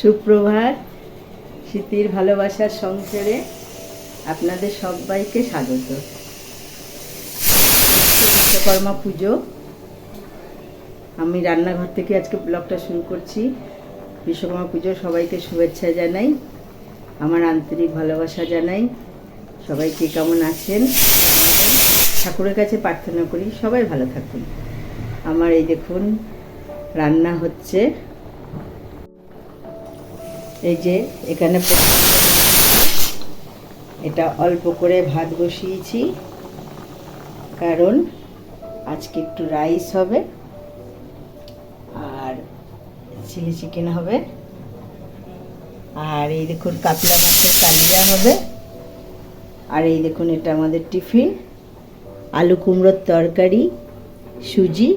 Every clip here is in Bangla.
সুপ্রভাত। স্মৃতির ভালোবাসার সংসারে আপনাদের সবাইকে স্বাগত। বিশ্বকর্মা পুজো। আমি রান্নাঘর থেকে আজকে ব্লগটা শুরু করছি। বিশ্বকর্মা পুজো, সবাইকে শুভেচ্ছা জানাই। আমার আন্তরিক ভালোবাসা জানাই। সবাইকে কেমন আছেন? ঠাকুরের কাছে প্রার্থনা করি, সবাই ভালো থাকুন। আমার এই দেখুন, রান্না হচ্ছে। এই যে এখানে এটা অল্প করে ভাত বসিয়েছি, কারণ আজকে একটু রাইস হবে আর চিলি চিকেন হবে। আর এই দেখুন কাতলা মাছের কালিয়া হবে। আর এই দেখুন এটা আমাদের টিফিন। আলু কুমড়োর তরকারি, সুজি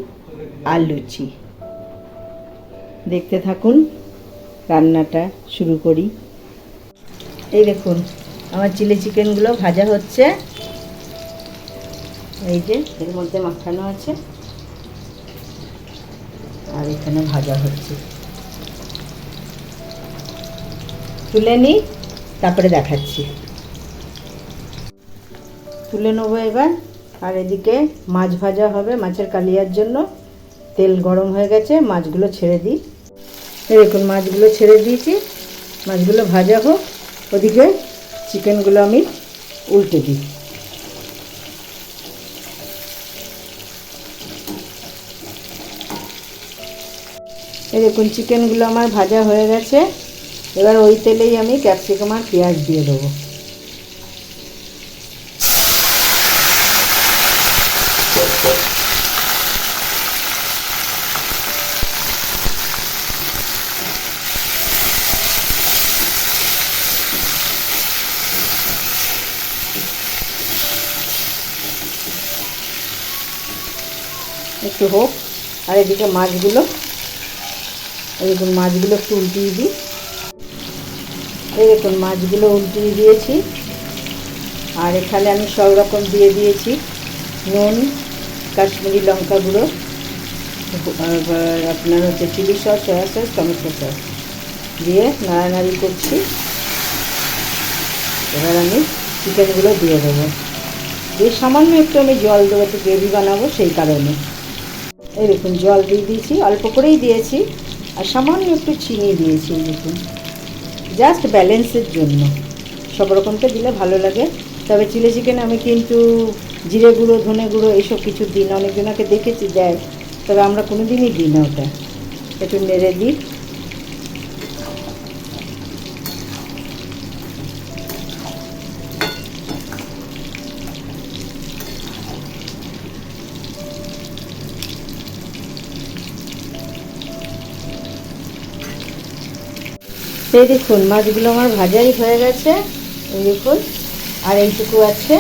আর লুচি। দেখতে থাকুন। রান্নাটা শুরু করি। এই দেখুন, আমার চিলি চিকেনগুলো ভাজা হচ্ছে। এই যে, এর মধ্যে মাখানো আছে। আর এখানে ভাজা হচ্ছে। তুলে নিই, তারপরে দেখাচ্ছি। তুলে নেব এবার। আর এদিকে মাছ ভাজা হবে মাছের কালিয়ার জন্য। তেল গরম হয়ে গেছে, মাছগুলো ছেড়ে দিই। দেখুন, মাছগুলো ছেড়ে দিয়েছি। মাছগুলো ভাজা হোক, ওদিকে চিকেনগুলো আমি উল্টে দিই। এই দেখুন, চিকেনগুলো আমার ভাজা হয়ে গেছে। এবার ওই তেলেই আমি ক্যাপসিকাম আর পেঁয়াজ দিয়ে দেবো। একটু হোক। আর এদিকে মাছগুলো দেখুন মাছগুলো একটু উল্টিয়ে দিই। এই দেখুন, মাছগুলো উল্টিয়ে দিয়েছি। আর এখানে আমি সব রকম দিয়ে দিয়েছি। নুন, কাশ্মীরি লঙ্কা গুঁড়ো, আপনার হচ্ছে chilli sauce, soya sauce, tomato sauce দিয়ে নাড়ানাড়ি করছি। এবার আমি চিকেনগুলো দিয়ে দেবো। দিয়ে সামান্য একটু আমি জল দেবো, একটু গ্রেভি বানাবো সেই কারণে। এই দেখুন জল দিয়ে দিয়েছি, অল্প করেই দিয়েছি, আর সামান্য একটু চিনি দিয়েছি দেখুন। জাস্ট ব্যালেন্সের জন্য। সব রকমটা দিলে ভালো লাগে। তবে চিলি চিকেন আমি কিন্তু জিরে গুঁড়ো, ধনে গুঁড়ো এইসব কিছু দিন অনেকজনকে দেখেছি, দেয়। তবে আমরা কোনো দিনই দিই না ওটা। একটু নেড়ে দিই। এই দেখুন, মাছগুলো আমার ভাজাই হয়ে গেছে। এই দেখুন, আর এইটুকু আছে।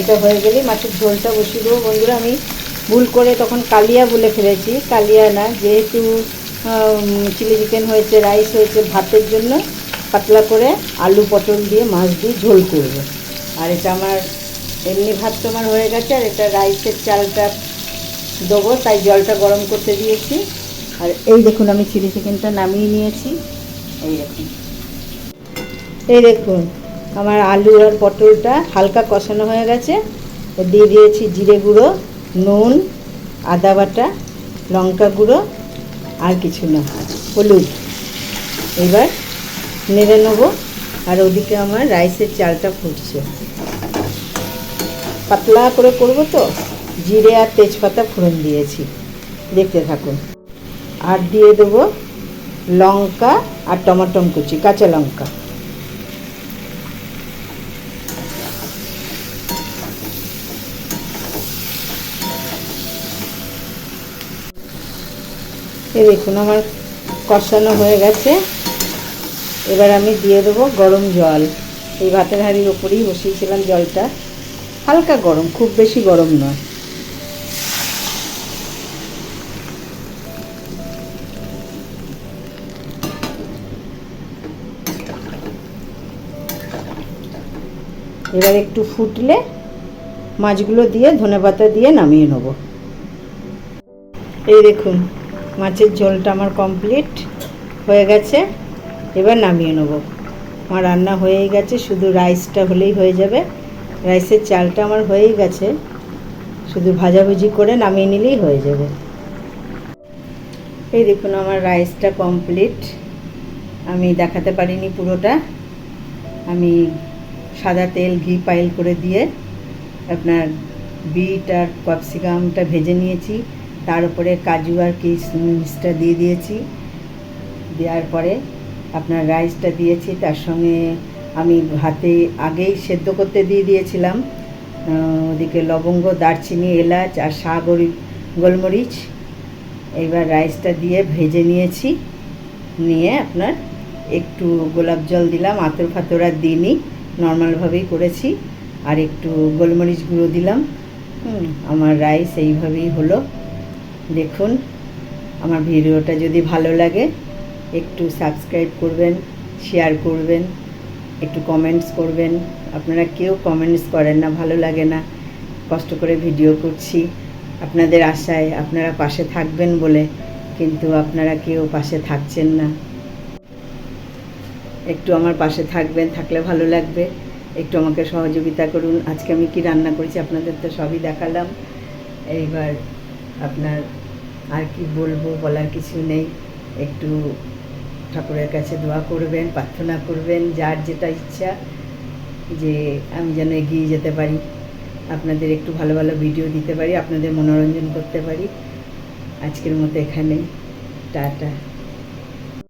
এটা হয়ে গেলেই মাছের ঝোলটা বসিয়ে দেবো। বন্ধুরা, আমি ভুল করে তখন কালিয়া বলে ফেলেছি। কালিয়া না, যেহেতু চিলি চিকেন হয়েছে, রাইস হয়েছে ভাতের জন্য, পাতলা করে আলু, পটল দিয়ে মাছ দিয়ে ঝোল করব। আর এটা আমার এমনি ভাত তো আমার হয়ে গেছে, আর এটা রাইসের চালটা দেবো, তাই জলটা গরম করতে দিয়েছি। আর এই দেখুন, আমি চিলি চিকেনটা নামিয়ে নিয়েছি। এই দেখুন। আমার আলু আর পটলটা হালকা কষানো হয়ে গেছে। দিয়ে দিয়েছি জিরে গুঁড়ো, নুন, আদা বাটা, লঙ্কা গুঁড়ো আর কিছু না। হলুদ। এবার নেড়ে নেব। আর ওদিকে আমার রাইসের চালটা ফুটছে। পাতলা করে করব তো, জিরে আর তেজপাতা ফোড়ন দিয়েছি। দেখতে থাকুন। আর দিয়ে দেবো লঙ্কা আর টমাটম কুচি, কাঁচা লঙ্কা। এই দেখুন, আমার কষানো হয়ে গেছে। এবার আমি দিয়ে দেবো গরম জল। এই ভাতের হাঁড়ির ওপরেই বসিয়েছিলাম জলটা। হালকা গরম, খুব বেশি গরম নয়। এবার একটু ফুটলে মাছগুলো দিয়ে ধনেপাতা দিয়ে নামিয়ে নেব। এই দেখুন, মাছের ঝোলটা আমার কমপ্লিট হয়ে গেছে। এবার নামিয়ে নেব। আমার রান্না হয়েই গেছে, শুধু রাইসটা হলেই হয়ে যাবে। রাইসের চালটা আমার হয়েই গেছে। শুধু ভাজাভুজি করে নামিয়ে নিলেই হয়ে যাবে। এই দেখুন, আমার রাইসটা কমপ্লিট। আমি দেখাতে পারিনি পুরোটা। আমি সাদা তেল ঘি পাইল করে দিয়ে আপনার বিট আর ক্যাপসিকামটা ভেজে নিয়েছি। তার উপরে কাজু আর কিশমিশটা দিয়ে দিয়েছি। দেওয়ার পরে আপনার রাইসটা দিয়েছি। তার সঙ্গে আমি হাতে আগেই সেদ্ধ করতে দিয়ে দিয়েছিলাম। ওদিকে লবঙ্গ, দারচিনি, এলাচ আর শাহ গোলমরিচ। এইবার রাইসটা দিয়ে ভেজে নিয়েছি। নিয়ে আপনার একটু গোলাপ জল দিলাম। আতর ফাতর আর দিইনি। নর্মালভাবেই করেছি। আর একটু গোলমরিচ গুঁড়ো দিলাম। আমার রাইস এইভাবেই হলো। দেখুন, আমার ভিডিওটা যদি ভালো লাগে, একটু সাবস্ক্রাইব করবেন, শেয়ার করবেন, একটু কমেন্টস করবেন। আপনারা কেউ কমেন্টস করেন না, ভালো লাগে না। কষ্ট করে ভিডিও করছি। আপনাদের আশায় আপনারা পাশে থাকবেন বলে, কিন্তু আপনারা কেউ পাশে থাকছেন না। একটু আমার পাশে থাকবেন, থাকলে ভালো লাগবে। একটু আমাকে সহযোগিতা করুন। আজকে আমি কি রান্না করেছি আপনাদের তো সবই দেখালাম। এইবার আপনার আর কি বলব বলার কিছু নেই। একটু ঠাকুরের কাছে দোয়া করবেন, প্রার্থনা করবেন, যার যেটা ইচ্ছা যে আমি যেন এগিয়ে যেতে পারি। আপনাদের একটু ভালো ভালো ভিডিও দিতে পারি, আপনাদের মনোরঞ্জন করতে পারি। আজকের মতো এখানে। টাটা।